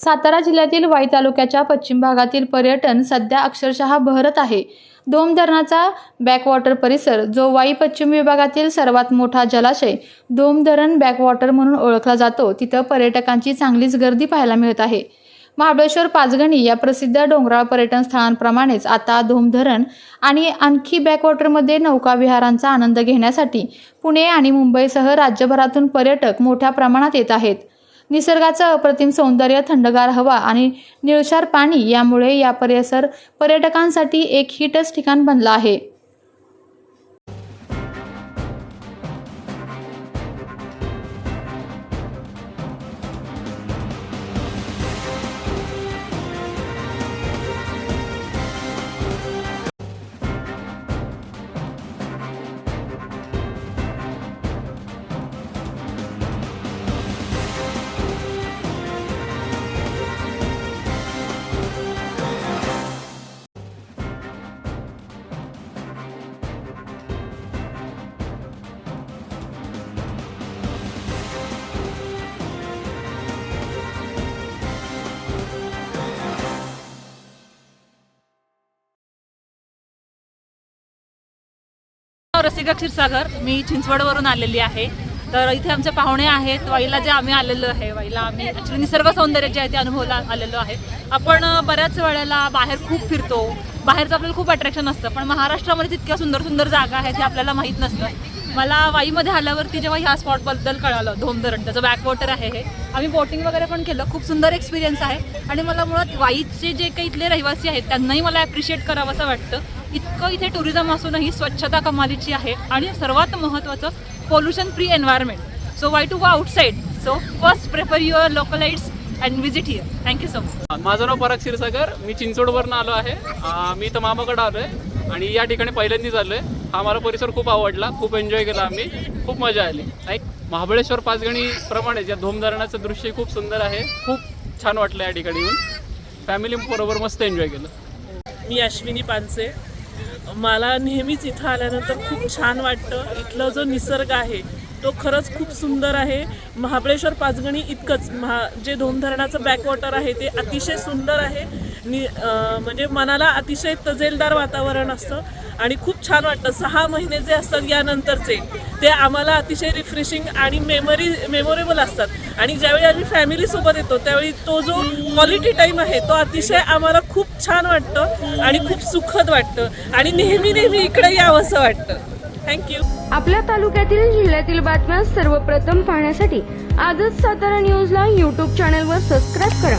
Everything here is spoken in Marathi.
सातारा जिल्ह्यातील वाई तालुक्याच्या पश्चिम भागातील पर्यटन सध्या अक्षरशः बहरत आहे. दोम धरणाचा बॅकवॉटर परिसर जो वाई पश्चिम विभागातील सर्वात मोठा जलाशय दोम धरण बॅकवॉटर म्हणून ओळखला जातो. तिथं पर्यटकांची चांगलीच गर्दी पाहायला मिळत आहे. महाबळेश्वर पाचगणी या प्रसिद्ध डोंगराळ पर्यटन स्थळांप्रमाणेच आता धोम धरण आणि आणखी बॅकवॉटरमध्ये नौकाविहारांचा आनंद घेण्यासाठी पुणे आणि मुंबईसह राज्यभरातून पर्यटक मोठ्या प्रमाणात येत आहेत. निसर्गाचं अप्रतिम सौंदर्य थंडगार हवा आणि निळशार पाणी यामुळे या परिसर पर्यटकांसाठी एक हिटच ठिकाण बनलं आहे. रसिका क्षीरसागर मी चिंचवडवरून आलेली आहे. तर इथे आमचे पाहुणे आहेत. वाईला जे आम्ही आलेलो आहे वाईला आम्ही ॲक्च्युली निसर्ग सौंदर्य जे आहे ते अनुभवला आलेलो आहे. आपण बऱ्याच वेळेला बाहेर खूप फिरतो. बाहेरचं आपल्याला खूप अट्रॅक्शन असतं. पण महाराष्ट्रामध्ये जितक्या सुंदर सुंदर जागा आहेत हे आपल्याला माहीत नसतं. मला वाईमध्ये आल्यावरती जेव्हा ह्या स्पॉटबद्दल कळालं धोमधरण त्याचं बॅकवॉटर आहे हे आम्ही बोटिंग वगैरे पण केलं. खूप सुंदर एक्सपिरियन्स आहे. आणि मला मुळात वाईचे जे काही इथले रहिवासी आहेत त्यांनाही मला ॲप्रिशिएट करावं असं वाटतं. इतकं इथे टुरिझम असूनही स्वच्छता कमालीची आहे. आणि सर्वात महत्त्वाचं pollution free environment so why to go outside so first prefer your local sites and visit here thank you so much माझं नाव पराग क्षीरसागर. मी चिंचोडवरनं आलो आहे. मी तर मामाकडे आलो आहे आणि या ठिकाणी पहिल्यांदाच आलो आहे हा मला परिसर खूप आवडला. खूप एन्जॉय केला आम्ही. खूप मजा आली. एक महाबळेश्वर पाचगणी प्रमाणे या धोमधरणाचं दृश्य खूप सुंदर आहे. खूप छान वाटलं या ठिकाणी येऊन. फॅमिली बरोबर मस्त एन्जॉय केलं. मी अश्विनी पानसे. मला नेहमीच इथं आल्यानंतर खूप छान वाटतं. इथलं जो निसर्ग आहे तो खरंच खूप सुंदर आहे. महाबळेश्वर पाचगणी इतकंच. महा जे धोमधरणाचं बॅकवॉटर आहे ते अतिशय सुंदर आहे. नि म्हणजे मनाला अतिशय तजेलदार वातावरण असतं आणि खूप छान वाटतं. सहा महिने जे असतात यानंतरचे ते आम्हाला अतिशय रिफ्रेशिंग आणि मेमरी मेमोरेबल असतात. आणि ज्यावेळी आम्ही फॅमिलीसोबत येतो त्यावेळी तो जो क्वालिटी टाईम आहे तो अतिशय आम्हाला खूप छान वाटतं आणि खूप सुखद वाटतं. आणि नेहमी नेहमी इकडे यावंसं वाटतं. थँक्यू आपल्या तालुक्यातील जिल्ह्यातील बातम्या सर्वप्रथम पाहण्यासाठी आजच सातारा न्यूजला यूट्यूब चॅनलवर सबस्क्राईब करा.